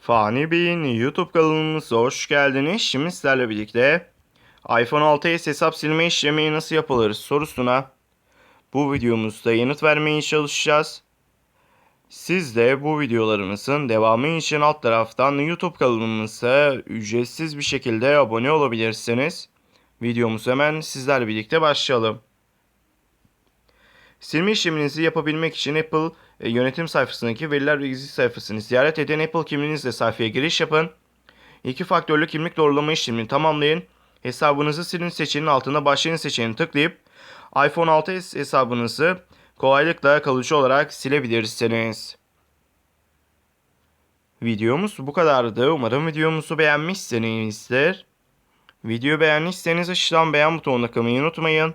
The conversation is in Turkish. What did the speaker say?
Fani Bey'in YouTube kanalımıza hoş geldiniz. Şimdi sizlerle birlikte iPhone 6s hesap silme işlemi nasıl yapılır sorusuna bu videomuzda yanıt vermeye çalışacağız. Siz de bu videolarımızın devamı için alt taraftan YouTube kanalımıza ücretsiz bir şekilde abone olabilirsiniz. Videomuz hemen sizlerle birlikte başlayalım. Silme işleminizi yapabilmek için Apple e, yönetim sayfasındaki veriler bilgisi sayfasını ziyaret edin. Apple kimliğinizle sayfaya giriş yapın. İki faktörlü kimlik doğrulama işlemini tamamlayın. Hesabınızı silin seçeneğinin altında başlayın seçeneğini tıklayıp iPhone 6s hesabınızı kolaylıkla kalıcı olarak silebilirsiniz. Videomuz bu kadardı. Umarım videomuzu beğenmişsinizdir. Videoyu beğendiyseniz aşağıdan beğen butonuna kılmayı unutmayın.